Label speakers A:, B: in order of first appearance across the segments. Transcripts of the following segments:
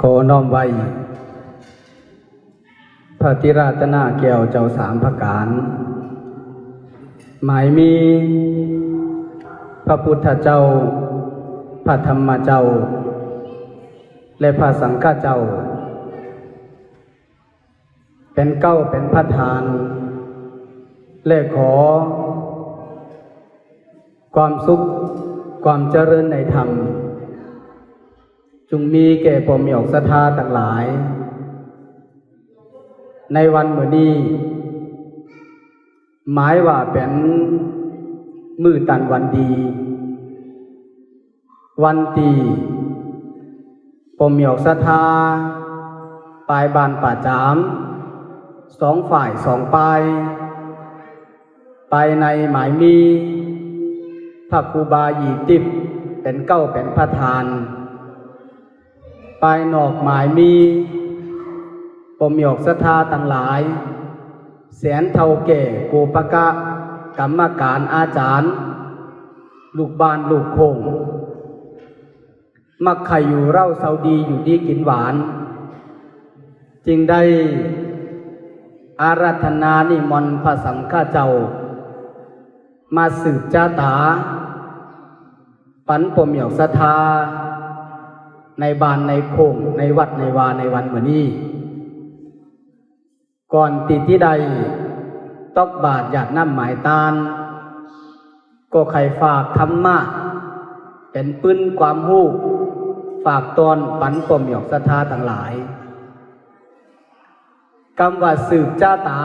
A: ขอน้อมไว้ พระติราตนาแก้วเจ้าสามประการ หมายมี พระพุทธเจ้า พระธรรมเจ้า และพระสังฆเจ้า เป็นเก้าเป็นพระทาน และขอ ความสุขความเจริญในธรรม งมีแก่ผมหยกศรัทธาต่างหลาย ในวันเมื่อนี้หมายว่าเป็นมือตันวันดี วันตีผมหยกศรัทธาปลายบานป่าจามสองฝ่ายสองปลายไปในหมายมีพระครูบายีติบเป็นเก้าเป็นพระทาน ไปนอกหมายมีปมหยกศรัทธาต่างหลาย แสนเท่าแก่กูปะกะ กรรมการอาจารย์ ลูกบานลูกคง มักใครอยู่เร่าเซาดีอยู่ดีกินหวาน จึงได้อารัธนานิมนต์พระสังฆเจ้า มาสืบจาตา ปันปมเหยวศรัทธา ในบานในโคงในวัดในวาในวันเหมือนนี้ ก่อนติดที่ใดตอกบาทหยาดน้ำหมายตาลก็ใครฝากธรรมะเป็นปื้นความหู้ ฝากตอนปันปมหยวศรัทธาต่างหลายคำว่าสืบจ้าตา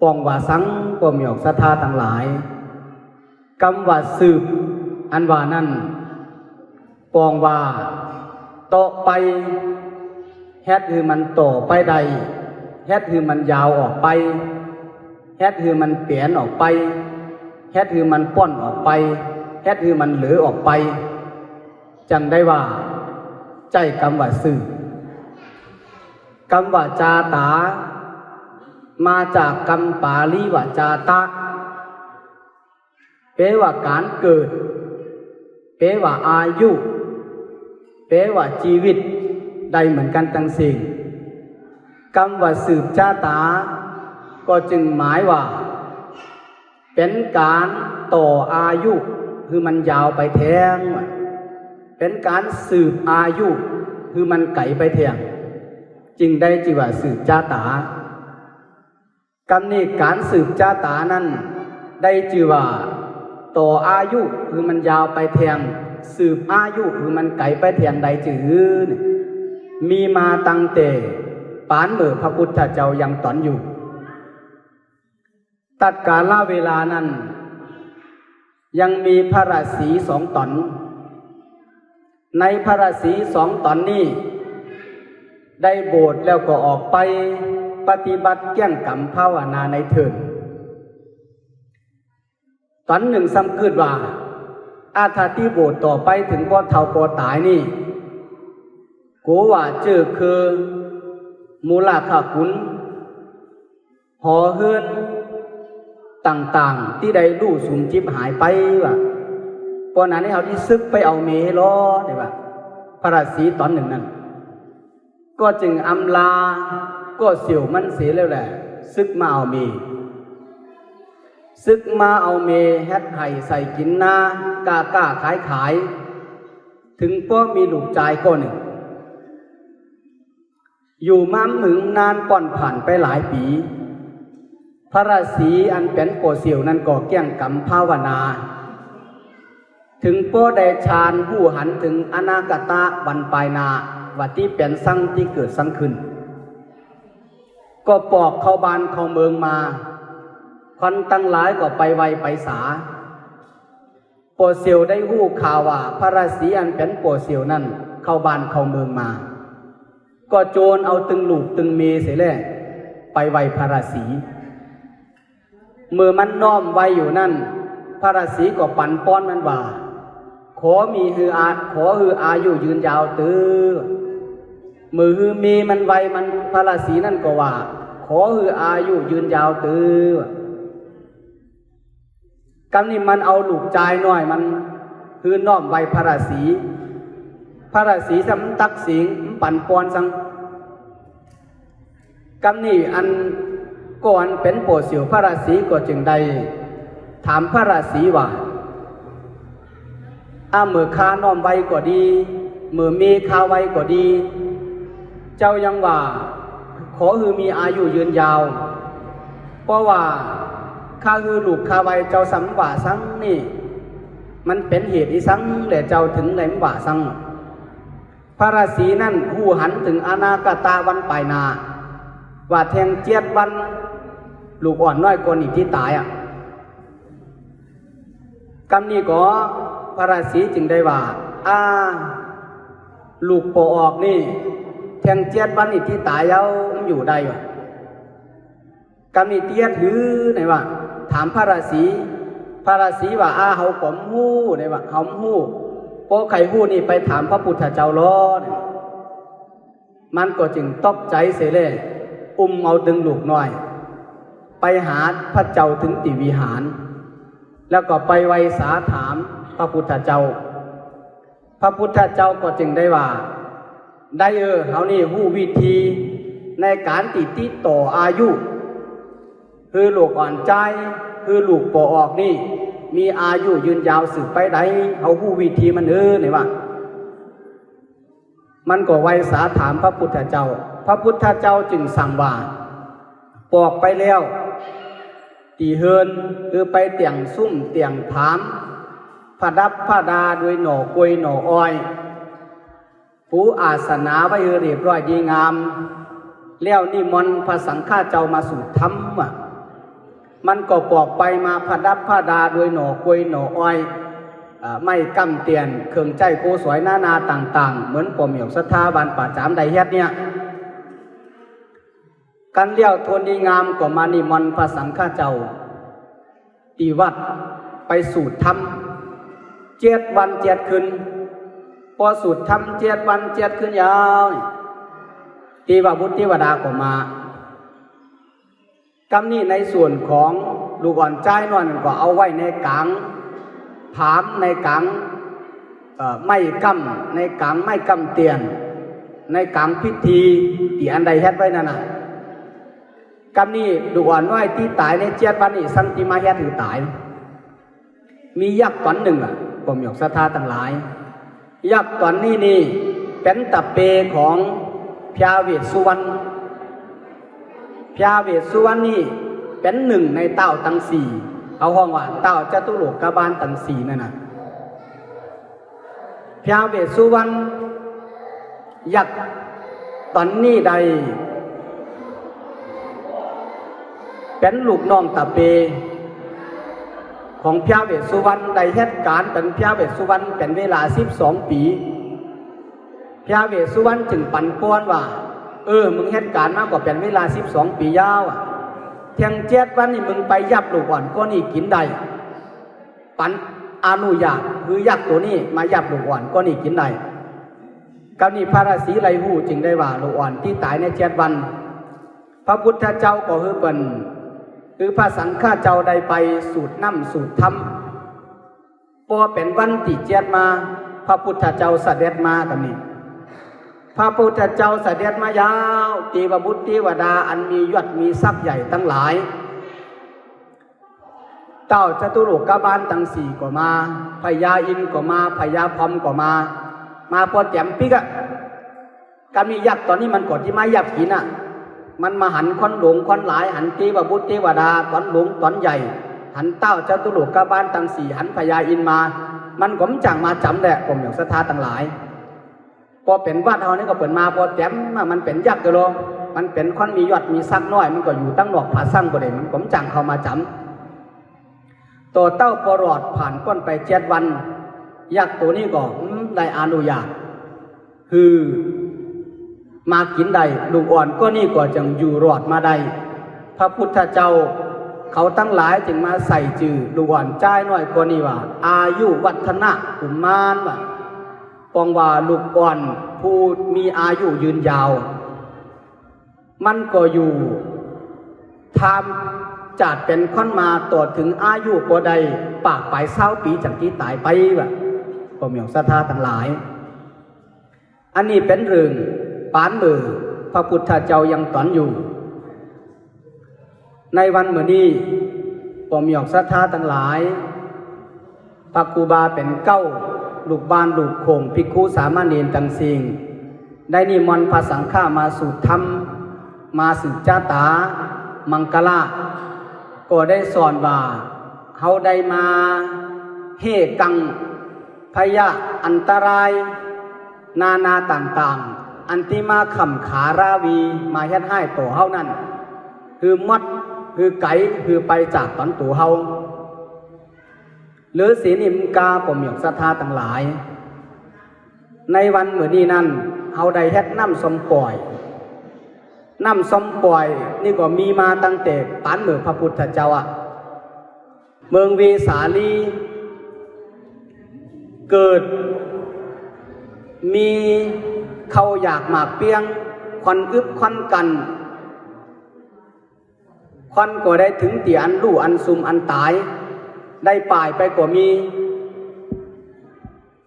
A: ปองว่าสังปมหยอกศรัทธาต่างหลายคำว่าสืบอันว่านั่น ปองว่าต่อไปแฮดคือมันต่อไปใดแฮดคือมันยาวออกไปแฮดคือมันเปลี่ยนออกไปแฮดคือมันป้อนออกไปแฮดคือมันเหลือออกไป จังได้ว่า ใจคำว่าสืบคำว่าจาตา มาจากคำปาลีว่าจาตะแปว่าการเกิดแปว่าอายุ แปลว่าชีวิตได้เหมือนกันทั้งสิ่งคำว่าสืบชาตา ก็จึงหมายว่า เป็นการต่ออายุ คือมันยาวไปแทง เป็นการสืบอายุ คือมันไก่ไปแทงจึงได้จีว่าสืบชาตากำนี้การสืบชาตานั้น ได้ชื่อว่าต่ออายุ คือมันยาวไปแทง สืบอายุคือมันไกลไปแทงใดจือมีมาตั้งแต่ปานเมื่อพระพุทธเจ้ายังตอนอยู่ ตัดกาลเวลานั้น ยังมีพระราศีสองตอน ในพระราศีสองตอนนี้ ได้โบสถ์แล้วก็ออกไปปฏิบัติเกี่ยงกรรมภาวนาในเถินตอนหนึ่งซ้ำคืดว่า อาถาที่โบสถ์ต่อไปถึงพ่อเท่าพอตายนี่กูว่าเจอคือมูลค่าคุณหอเฮือนต่างๆ ที่ได้รู้สุมจิบหายไปว่ะเพราะนั้นให้เขาที่ซึกไปเอาเมล้อได้ป่ะพระราศีตอนหนึ่งนั้น ก็จึงอำลา ก็เสี่ยวมันเสียแล้วแหละ ซึกมาเอาเมซึกมาเอาเมแฮดไห่ใส่กินนา กล้ากล้าขายขาย ถึงก็มีลูกชายก็หนึ่ง อยู่มาหมึงนานป่อนผ่านไปหลายปี พระราศีอันเป็นโปเสียวนั้นก็เกี่ยงกรรมภาวนา ถึงโป้ได้ฌานผู้หันถึงอนาคตะวันปลายนาวัที่เป็นสั่งที่เกิดสั่งขึ้น ก็ปอกเข้าบานเข้าเมืองมาคนตั้งหลายก็ไปไวไปสา โปเซียวได้หู้ข่าวว่าพระราศีอันเป็นโปเซียวนั่นเข้าบ้านเข้าเมืองมา ก็โจรเอาตึงลูกตึงเมเสียแล้ไปไวพระราศีเมื่อมันน้อมไว้อยู่นั่น พระราศีก็ปั่นป้อนมันว่า ขอมีฮืออาขอฮืออายุยืนยาวตื้อมือฮือมีมันไวมันพระราศีนั่นก็ว่า ขอฮืออายุยืนยาวตื้อ กำนี่มันเอาลูกจายน้อยมันฮือน้อมไวพระราศีพระราศีสำตักสิงปั่นปอนสังกำนี่อันก่อนเป็นโปรดสิวพระราศีก็จึงได้ถามพระราศีว่าอาเมื่อคาน้อมไว้ก็ดีเมื่อมีคาไว้ก็ดี เจ้ายังว่า ขอคือมีอายุยืนยาว เพราะว่า ข้าคือลูกข้าไว้เจ้าสัมว่าสังนี่ มันเป็นเหตุอีสังแต่เจ้าถึงไหนว่าสังพระราศีนั่นหูหันถึงอนาคตาวันปลายนา ว่าแทงเจียดวัน ลูกอ่อนน้อยกว่านี่ที่ตายอะกำนี้ก็พระราศีจึงได้ว่าอาลูกโปออกนี่ แทงเจียดวันนี่ที่ตายเอาอยู่ได้วะกำนี้เตียดหือไหนวะ ถามพระราศีพระราศีว่าอาเฮาผมหู้ไหนวะเฮาหู้โปไข่หู้นี่ไปถามพระพุทธเจ้าล้อเนี่ยมันก็จึงตกใจเสียเลยอุ้มเอาดึงลูกน้อย ไปหาพระเจ้าถึงติวิหาร แล้วก็ไปไวสาถามพระพุทธเจ้า พระพุทธเจ้าก็จึงได้ว่า ได้เออเขานี่หู้วิธีในการติดติดต่ออายุ คือลูกอ่อนใจ คือลูกปอออกนี่ มีอายุยืนยาวสืบไปได้เขาหู้วิธีมันเออไหนว่ามันก็ไวสาถามพระพุทธเจ้า พระพุทธเจ้าจึงสั่งว่าปอกไปแล้วตีเฮินคือไปเตียงซุ่มเตียงถามผดับผดาด้วยหน่อกวยหน่ออ้อย ผู้อาสนาไว้เรียบร้อยดีงาม แล้วนิมนต์พระสังฆาเจ้ามาสู่ธรรมอะ มันก็ปอกไปมาผดับผดาด้วยหน่อกวยหน่ออ้อยไม่กำเตียน เครื่องใจโคสวยหน้านาต่าง ๆ เหมือนปอมเหมียวสถาบันป่าจามไดเฮ็ดเนี่ยกันเลี้ยวทนดีงามก็มานิมนต์พระสังฆเจ้าตีวัดไปสูตรธรรมเจ็ดวันเจ็ดคืนพอสูตรธรรมเจ็ดวันเจ็ดคืนยาวตีว่าบุตรเทวดาก็มา กำนี้ในส่วนของลูกอ่อนใจนอนก็เอาไว้ในกังผามในกังไม่กำในกังไม่กำเตียน ในกังพิธีที่อันใดเฮ็ดไว้นั่นน่ะกำนี้ดูอ่อนน้อยที่ตายในเจ็ดวันนี้สันติมาเฮ็ดถือตาย มียักษ์ตอนหนึ่งอะผมอยกศรัทธาทั้งหลาย ยักษ์ตอนนี้นี่เป็นตะเปของพญาเวสสุวรรณ พญาเวสสุวรรณนี่เป็นหนึ่งในเต้าตังสี่เอาห้องว่าเต้าจตุโลกบาลตังสี่นั่นน่ะพญาเวสสุวรรณยักษ์ตอนนี้ใด เป็นลูกน้องตาเป ของพระเวสสุวรรณได้เหตุการณ์เป็นพระเวสสุวรรณเป็นเวลา12ปีพระเวสสุวรรณจึงปันป้อนว่า เออ มึงเหตุการณ์มากกว่าเป็นเวลา12ปียาวอะเทียงเจ็ดวันนี่มึงไปยับลูกอ่อนก็นี่กินได้ปันอนุญาตคือยักษ์ตัวนี้มายับลูกอ่อนก็นี่กินได้กำนี้พระราศีไรหูจึงได้ว่าลูกอ่อนที่ตายในเจ็ดวัน พระพุทธเจ้าก็คือเป็นคือพระสังฆาเจ้าใดไปสูตรน้ำสูตรธรรมพอเป็นวันที่เจ็ดมา พระพุทธเจ้าเสด็จมากันนี่ พระพุทธเจ้าเสด็จมายาว ตีวบุตรเทวดาอันมียศมีทรัพย์ใหญ่ตั้งหลาย เต้าจตุโลกบาลตั้งสี่ก็มาพญาอินก็มาพญาพรมก็มา มาพอแต้มปิกอะการมียักษ์ตอนนี้มันก่อนที่ไมายักษ์กินอะมันมาหันคอนหลงคอนหลาย หันเทวบุตรเทวดาตอนหลงตอนใหญ่ หันเต้าเจ้าตุลุกกบาลตั้งสี่หันพญาอินมา มันก็มจังมาจำแหละผมอย่างศรัทธาต่างหลาย พอเป็นวัดเฮานี่ก็เปิดมาพอแต้มมันเป็นยักษ์ก็ลงมันเป็นคนมียอดมีซักน้อย มันก็อยู่ตั้งหนอกผาสั่งก็ได้มันก็มจังเข้ามาจำตัวเต้าปรอดผ่านก้นไปเจ็ดวัน ยักษ์ตัวนี้ก็อืมได้อนุญาตคือมากินได้ลูกอ่อนก็นี่ก็จึงอยู่รอดมาได้พระพุทธเจ้า เขาตั้งหลายจึงมาใส่จือลูกอ่อนจ้ายน้อยกว่านี่ว่า อายุวัฒนะกุมารว่า ปองว่าลูกอ่อนผู้มีอายุยืนยาว มันก็อยู่ทำจัดเป็นค้อนมาต่อถึงอายุบ่ใดปากไปเศร้าปีจากที่ตายไปแบบผมอยากศรัทธาทั้งหลาย อันนี้เป็นเรื่องปานมือพระพุทธเจ้ายังตอนอยู่ ในวันเหมือนี้ผมหยอกศรัทธาทั้งหลายพระครูบาเป็นเก้า ลูกบ้านลูกโขงภิกขุสามเณรตังสิงได้นิมนต์พระสังฆามาสู่ธรรม มาสืบจ้าตา มังกลาก็ได้สอนว่าเขาได้มาเฮกังพยะอันตราย นานาต่างๆ อันที่มาขำขาราวีมาเฮ็ดให้ตัวเฮานั่น คือมัดคือไก่คือไปจากตอนตัวเฮา หรือศีนิมกาผมหยกศรัทธาต่างหลาย ในวันเหมือนนี้นั่นเฮาได้เฮ็ดน้ำสมปล่อยน้ำสมปล่อย นี่ก็มีมาตั้งแต่ปานเหมือพระพุทธเจ้าอะเมืองเวสาลี เกิด มีเขาอยากหมากเปียงควันอึบควันกันควันก็ได้ถึงเตียอันลู่อันซุมอันตาย ได้ป่ายไปกว่ามี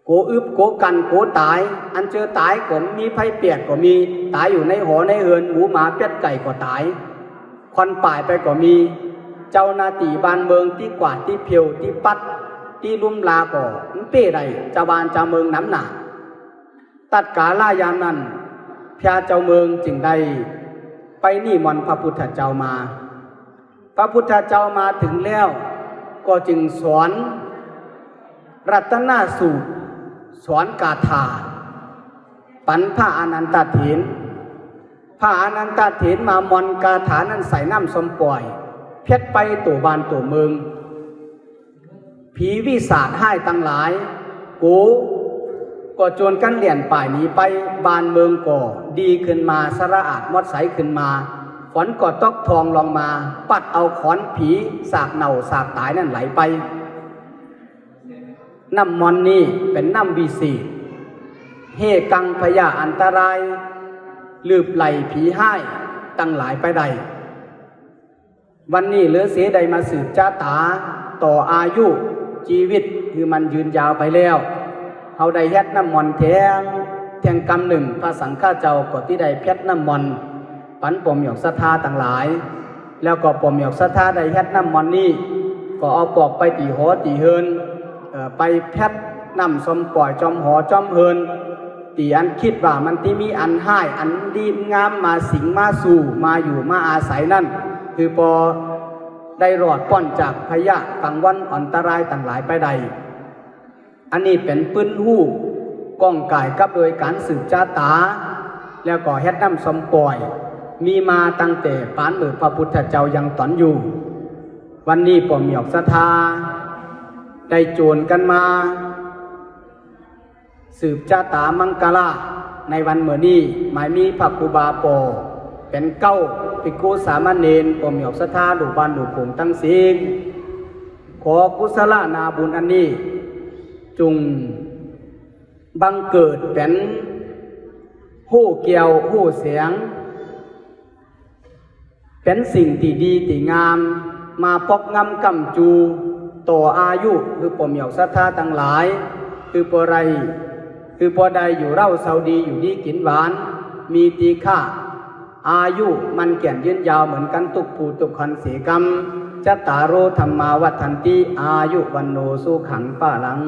A: โกอึบโกกันโกตาย อันเจอตายก็มีไฟเปียกก็มี ตายอยู่ในหอในเฮือนหมูหมาเป็ดไก่ก็ตายควันป่ายไปก็มี เจ้านาที่บ้านเมืองที่กวาดที่เพียวที่ปัดที่ลุ่มลาก็มันเป้ใดจ้าบ้านจ้าเมืองน้ำหนาตัดกาลายามนั้นพระเจ้าเมืองจึงได้ไปนิมนพระพุทธเจ้ามา พระพุทธเจ้ามาถึงแล้ว ก็จึงสอนรัตนสูตร สอนกาถา ปันพระอนันตเถนพระอนันตเถนมามอนกาถานั้นใส่น้ำสมปล่อย เพชรไปตัวบานตัวเมือง ผีวิสาทให้ตั้งหลาย กูก็โจรกันเหรียญป่ายนี้ไปบานเมืองก่อ ดีขึ้นมาสระอาดมดใสขึ้นมา ฝนก็ตกทองลงมา ปัดเอาขอนผีสากเน่าสากตายนั่นไหลไป น้ำมอนนี่เป็นน้ำวีสีเฮกังพยาอันตราย ลืบไหลผีให้ตั้งหลายไปใด วันนี้เหลือเสียใดมาสืบจ้าตา ต่ออายุชีวิตคือมันยืนยาวไปแล้วเฮาได้เฮ็ดน้ำมอนแทงแทงกำหนึ่งพระสังฆาเจ้าก็ที่ได้เพชรน้ำมอน ปันปมหยอกศรัทธาต่างหลาย แล้วก็ปมหยอกศรัทธาได้เฮ็ดน้ำมอนนี้ก็เอาปอกไปตีหอตีเฮินเอ่อไปเพชรน้ำสมปล่อยจอมหอจอมเฮินตีอันคิดว่ามันที่มีอันให้อันดีงามมาสิงมาสู่มาอยู่มาอาศัยนั่น คือพอได้รอดป้อนจากพยะกังวันอันตรายต่างหลายไปใด อันนี้เป็นปื้นหู้ก้องกายกับโดยการสืบจ้าตา แล้วก็เฮ็ดน้ำสมปล่อย มีมาตั้งแต่ปานเมือพระพุทธเจ้ายังตอนอยู่ วันนี้ผมหยอกศรัทธา ได้โจรกันมา สืบจาตามังกลาในวันเมื่อนี้หมายมีพระครูบาโปอเป็นเก้าภิกขุสามเณรผมหยอกศรัทธาดูบ้านดูผงตั้งสิงขอกุศลนาบุญอันนี้ จุงบังเกิดเป็นหู้เกี่ยวหู้เสียง เป็นสิ่งที่ดีที่งาม มาปกงำกำจู ต่ออายุคือปมเหยาศรัทธาต่างหลาย คือปอไร คือปอใดอยู่เร่าเสาดีอยู่ดีกินหวาน มีตีค่า อายุมันเกี่ยนยืนยาวเหมือนกันตุกผูตุกขันเสกรรมจตารโอธรรมาวัฏันติอายุวันโนสุขังปะลัง